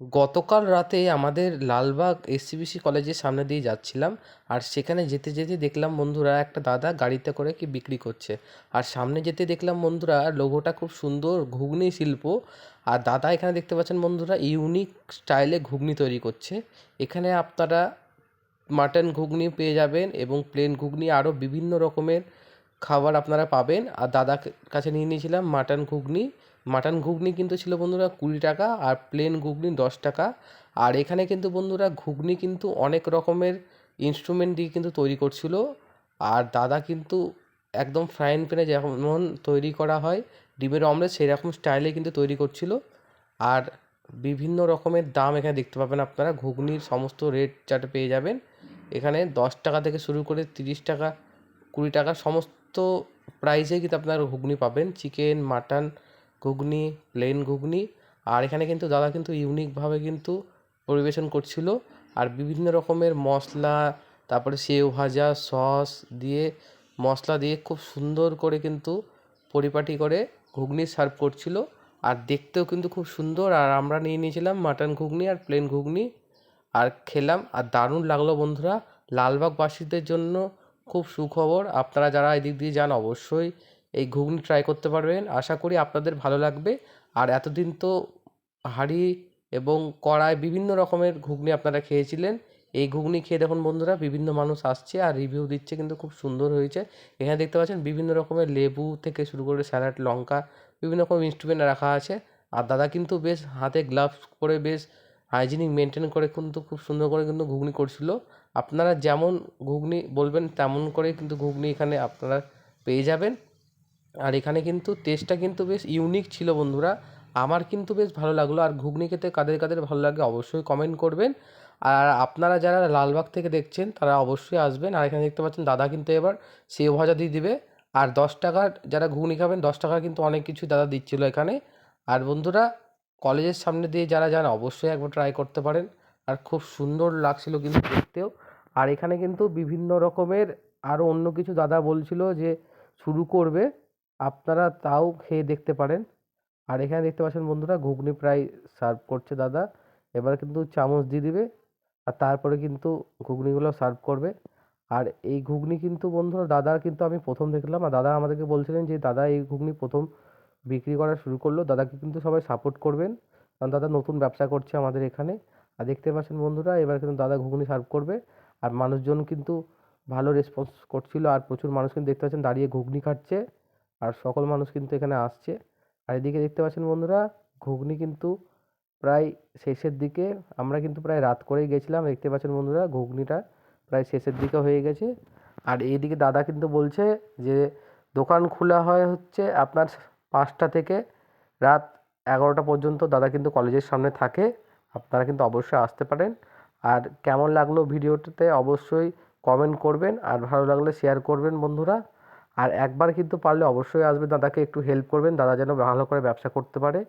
গতকাল রাতে আমাদের লালবাগ এসসিবিসি কলেজের সামনে দিয়ে যাচ্ছিলাম আর সেখানে যেতে যেতে দেখলাম বন্ধুরা একটা দাদা গাড়িতে করে কি বিক্রি করছে। আর সামনে যেতে দেখলাম বন্ধুরা লোগোটা খুব সুন্দর ঘুগনি শিল্প। আর দাদা এখানে দেখতে পাচ্ছেন বন্ধুরা ইউনিক স্টাইলে ঘুগনি তৈরি করছে। এখানে আপনারা মাটন ঘুগনি পেয়ে যাবেন এবং প্লেন ঘুগনি আরও বিভিন্ন রকমের খাবার আপনারা পাবেন। আর দাদার কাছে নিয়ে নিয়েছিলাম মাটন ঘুগনি। মাটন ঘুগনি কিন্তু ছিল বন্ধুরা কুড়ি টাকা আর প্লেন ঘুগনি দশ টাকা। আর এখানে কিন্তু বন্ধুরা ঘুগনি কিন্তু অনেক রকমের ইনস্ট্রুমেন্ট দিয়ে কিন্তু তৈরি করছিল। আর দাদা কিন্তু একদম ফ্রাইং প্যানে যেমন তৈরি করা হয়, ডিমের অমলেট সেই রকম স্টাইলে কিন্তু তৈরি করছিল। আর বিভিন্ন রকমের দাম এখানে দেখতে পাবেন আপনারা। ঘুগনির সমস্ত রেট চার্ট পেয়ে যাবেন। এখানে দশ টাকা থেকে শুরু করে তিরিশ টাকা, কুড়ি টাকা সমস্ত প্রাইসে কিন্তু আপনারা ঘুগনি পাবেন। Chicken mutton ghugni plain ghugni. আর এখানে কিন্তু দাদা কিন্তু ইউনিকভাবে কিন্তু পরিবেশন করছিল। আর বিভিন্ন রকমের মশলা, তারপরে সেও ভাজা সস দিয়ে, মশলা দিয়ে খুব সুন্দর করে কিন্তু পরিপাটি করে ঘুগনি সার্ভ করছিল। আর দেখতেও কিন্তু খুব সুন্দর। আর আমরা নিয়ে নিয়েছিলাম মাটন ঘুগনি আর প্লেন ঘুগনি। আর খেলাম। আর দারুণ লাগল বন্ধুরা। লালবাগবাসীদের জন্য খুব সুখবর। আপনারা যারা এদিক দিয়ে যান, অবশ্যই এই ঘুগনি ট্রাই করতে পারবেন। আশা করি আপনাদের ভালো লাগবে। আর এতদিন তো হাঁড়ি এবং কড়াই বিভিন্ন রকমের ঘুগনি আপনারা খেয়েছিলেন। এই ঘুগনি খেয়ে দেখুন বন্ধুরা, বিভিন্ন মানুষ আসছে আর রিভিউ দিচ্ছে, কিন্তু খুব সুন্দর হয়েছে। এখানে দেখতে পাচ্ছেন, বিভিন্ন রকমের লেবু থেকে শুরু করে স্যালাড লঙ্কা, বিভিন্ন রকম ইনস্ট্রুমেন্ট রাখা আছে। আর দাদা কিন্তু বেশ হাতে গ্লাভস পরে বেশ হাইজিনিক মেনটেন করে কিন্তু খুব সুন্দর করে কিন্তু ঘুগনি করছিল। আপনারা যেমন ঘুগনি বলবেন, তেমন করে কিন্তু ঘুগনি এখানে আপনারা পেয়ে যাবেন। আর এখানে কিন্তু টেস্টটা কিন্তু বেশ ইউনিক ছিল বন্ধুরা। আমার কিন্তু বেশ ভালো লাগল। আর ঘুগনি খেতে কাদের কাদের ভালো লাগে অবশ্যই কমেন্ট করবেন। আর আপনারা যারা লালবাগ থেকে দেখছেন, তারা অবশ্যই আসবেন। আর এখানে দেখতে পাচ্ছেন দাদা কিন্তু এবার সেও ভাজা দিয়ে দিবে। আর দশ টাকার যারা ঘুগনি খাবেন, দশ টাকা কিন্তু অনেক কিছু দাদা দিচ্ছিল এখানে। আর বন্ধুরা, কলেজের সামনে দিয়ে যারা যান, অবশ্যই একবার ট্রাই করতে পারেন। আর খুব সুন্দর লাগছিল কিন্তু দেখতেও। আর এখানে কিন্তু বিভিন্ন রকমের আরও অন্য কিছু দাদা বলছিল যে শুরু করবে, আপনারা তাও খেয়ে দেখতে পারেন। আর এখানে দেখতে পাচ্ছেন বন্ধুরা, ঘুগনি প্রায় সার্ভ করছে দাদা। এবার কিন্তু চামচ দিয়ে দিবে, আর তারপরে কিন্তু ঘুগনিগুলো সার্ভ করবে। আর এই ঘুগনি কিন্তু বন্ধুরা, দাদার কিন্তু আমি প্রথম দেখলাম। আর দাদা আমাদেরকে বলছিলেন যে, দাদা, এই ঘুগনি প্রথম বিক্রি করা শুরু করল। দাদাকে কিন্তু সবাই সাপোর্ট করবেন। কারণ দাদা নতুন ব্যবসা করছে আমাদের এখানে। আর দেখতে পাচ্ছেন বন্ধুরা, এবার কিন্তু দাদা ঘুগনি সার্ভ করবে। আর মানুষজন কিন্তু ভালো রেসপন্স করছিল, আর প্রচুর মানুষ কিন্তু দেখতে পাচ্ছেন দাঁড়িয়ে ঘুগনি খাচ্ছে, আর সকল মানুষ কিন্তু এখানে আসছে। আর এদিকে দেখতে পাচ্ছেন বন্ধুরা, ঘুগনি কিন্তু প্রায় শেষের দিকে, আমরা কিন্তু প্রায় রাত করেই গেছিলাম, দেখতে পাচ্ছেন বন্ধুরা ঘুগনিটা প্রায় শেষের দিকে হয়ে গেছে। আর এইদিকে দাদা কিন্তু বলছে যে, দোকান খোলা হয় হচ্ছে আপনার পাঁচটা থেকে রাত এগারোটা পর্যন্ত দাদা কিন্তু কলেজের সামনে থাকে। আপনারা কিন্তু অবশ্যই আসতে পারেন। আর কেমন লাগল ভিডিওটিতে অবশ্যই কমেন্ট করবেন আর ভালো লাগলে শেয়ার করবেন বন্ধুরা। আর একবার কিন্তু পারলে অবশ্যই আসবেন, দাদাকে একটু হেল্প করবেন, দাদা যেন ভালো করে ব্যবসা করতে পারে।